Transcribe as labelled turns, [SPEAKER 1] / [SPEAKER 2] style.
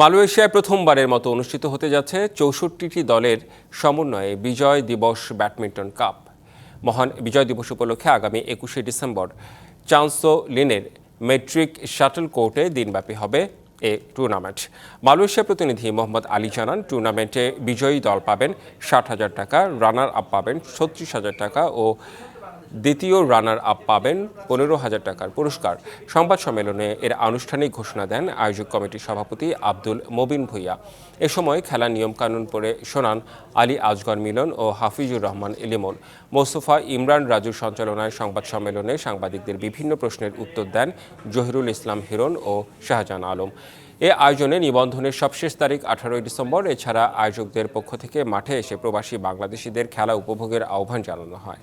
[SPEAKER 1] মালয়েশিয়ায় প্রথমবারের মতো অনুষ্ঠিত হতে যাচ্ছে চৌষট্টিটি দলের সমন্বয়ে বিজয় দিবস ব্যাডমিন্টন কাপ। মহান বিজয় দিবস উপলক্ষে আগামী একুশে ডিসেম্বর চান্সো লিনের মেট্রিক শাটল কোর্টে দিনব্যাপী হবে এ টুর্নামেন্ট। মালয়েশিয়া প্রতিনিধি মোহাম্মদ আলী জানান, টুর্নামেন্টে বিজয়ী দল পাবেন ষাট হাজার টাকা, রানার আপ পাবেন ছত্রিশ হাজার টাকা ও দ্বিতীয় রানার আপ পাবেন পনেরো হাজার টাকার পুরস্কার। সংবাদ সম্মেলনে এর আনুষ্ঠানিক ঘোষণা দেন আয়োজক কমিটির সভাপতি আব্দুল মবিন ভুইয়া। এ সময় খেলার নিয়মকানুন পড়ে শোনান আলী আজগর মিলন ও হাফিজুর রহমান ইলিমন মোস্তফা ইমরান রাজুর সঞ্চালনায় সংবাদ সম্মেলনে সাংবাদিকদের বিভিন্ন প্রশ্নের উত্তর দেন জহিরুল ইসলাম হিরণ ও শাহজাহান আলম। এ আয়োজনে নিবন্ধনের সবশেষ তারিখ আঠারোই ডিসেম্বর। এছাড়া আয়োজকদের পক্ষ থেকে মাঠে এসে প্রবাসী বাংলাদেশিদের খেলা উপভোগের আহ্বান জানানো হয়।